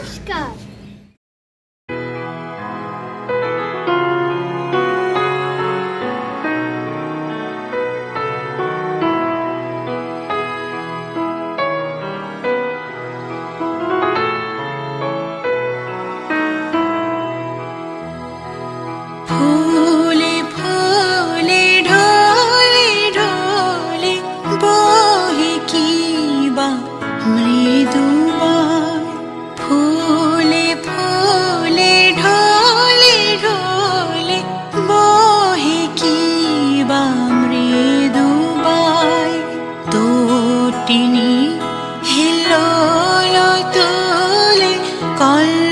楽しかった。তোটিনি Hilo তোলে call